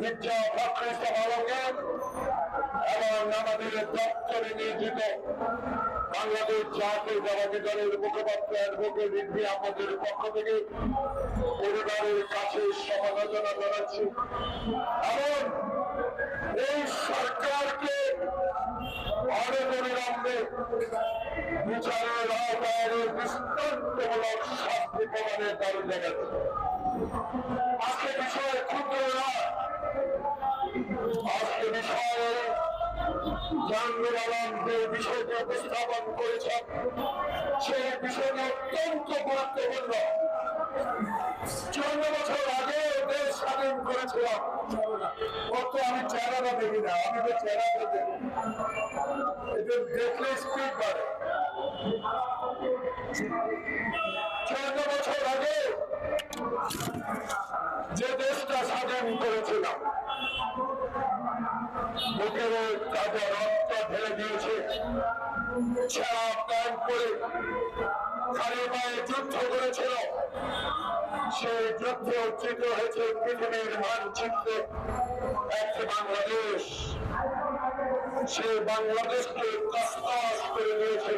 মির্জা ফখরুল আলমগীর এবং আমাদের দপ্তরে নিয়োজিত বাংলাদেশ জাতীয়তাবাদী দলের মুখপাত্র অ্যাডভোকেট রিদ্ধি আমাদের পক্ষ থেকে পরিবারের কাছে সমালোচনা জানাচ্ছি। এবং এই সরকারকে অনবিলম্বে বিচারের আওতায় দৃষ্টান্তমূলক শাস্তি প্রদানের দাবি জানাচ্ছি। জাহাঙ্গীর আলম যে বিষয়টি উপস্থাপন করেছেন সেই বিষয়টি অত্যন্ত গুরুত্বপূর্ণ। চুয়ান্ন বছর আগে দেশ স্বাধীন করেছিলাম। কত আমি চেহারাটা দেখি না, আমি তো চেহারাটা দেখি। এটা দেখলে স্পিড বাড়ে। চুয়ান্ন বছর আগে যে দেশটা স্বাধীন করেছিলাম, বুকের তাজা রক্ত ছেঁড়া প্যান্ট পরে খালি পায়ে যুদ্ধ করেছিল। সেই যুদ্ধে অর্জিত হয়েছে পৃথিবীর মানচিত্রে। একটি বাংলাদেশ, সেই বাংলাদেশকে তসতস করে নিয়েছে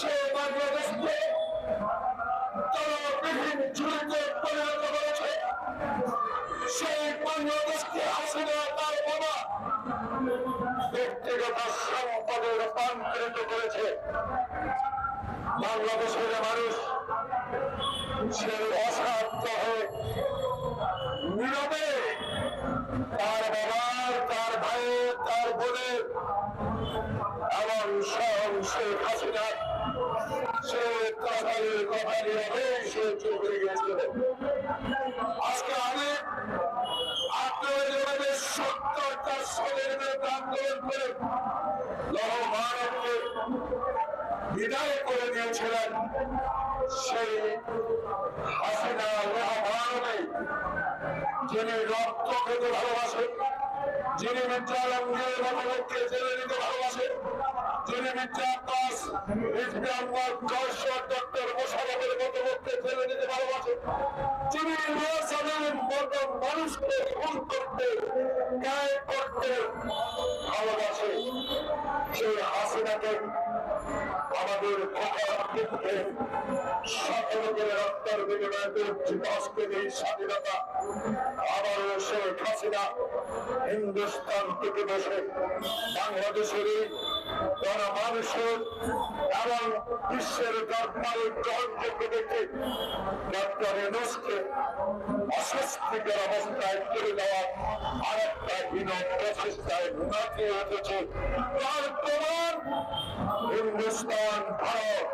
সেই বাংলাদেশকে তারা বিভিন্ন ঝুড়িতে পরিণত করেছে। সেই বাংলাদেশকে বাবা ব্যক্তিগত সম্পদে রূপান্তরিত করেছে বাংলাদেশের মানুষ সেই অসাধ্য হয়ে নীরবে তার বাবার তার ভাইয়ের তার বোনের এবং স্বয়ং শেখ হাসিনা সে কথার কথা নিয়ে সে চুপ করে গিয়েছিল লহমানবকে বিদায় করে দিয়েছিলেন সেই হাসিনা লহমানবে যিনি রক্ত খেতে ভালোবাসেন যিনি মির্জা আলমগীরের মতো লোককে জেলে নিতে ভালোবাসেন যিনি মির্জা আব্বাস রিজভি আহমদ জয়শ্বর ডক্টর মোশারফের মতো মানুষকে আমাদের অর্জিত আজকের স্বাধীনতা আবারও শেখ হাসিনা হিন্দুস্তান থেকে বসে বাংলাদেশের এই জনমানুষের এবং বিশ্বের দরবারে গ্রহণযোগ্য দেখে ডক্টর ইউনুসকে অস্বস্তিকর অবস্থায় তুলে দেওয়া আর একটা হীন প্রচেষ্টায় নাচিয়ে উঠেছে তার প্রমাণ হিন্দুস্তান ভারত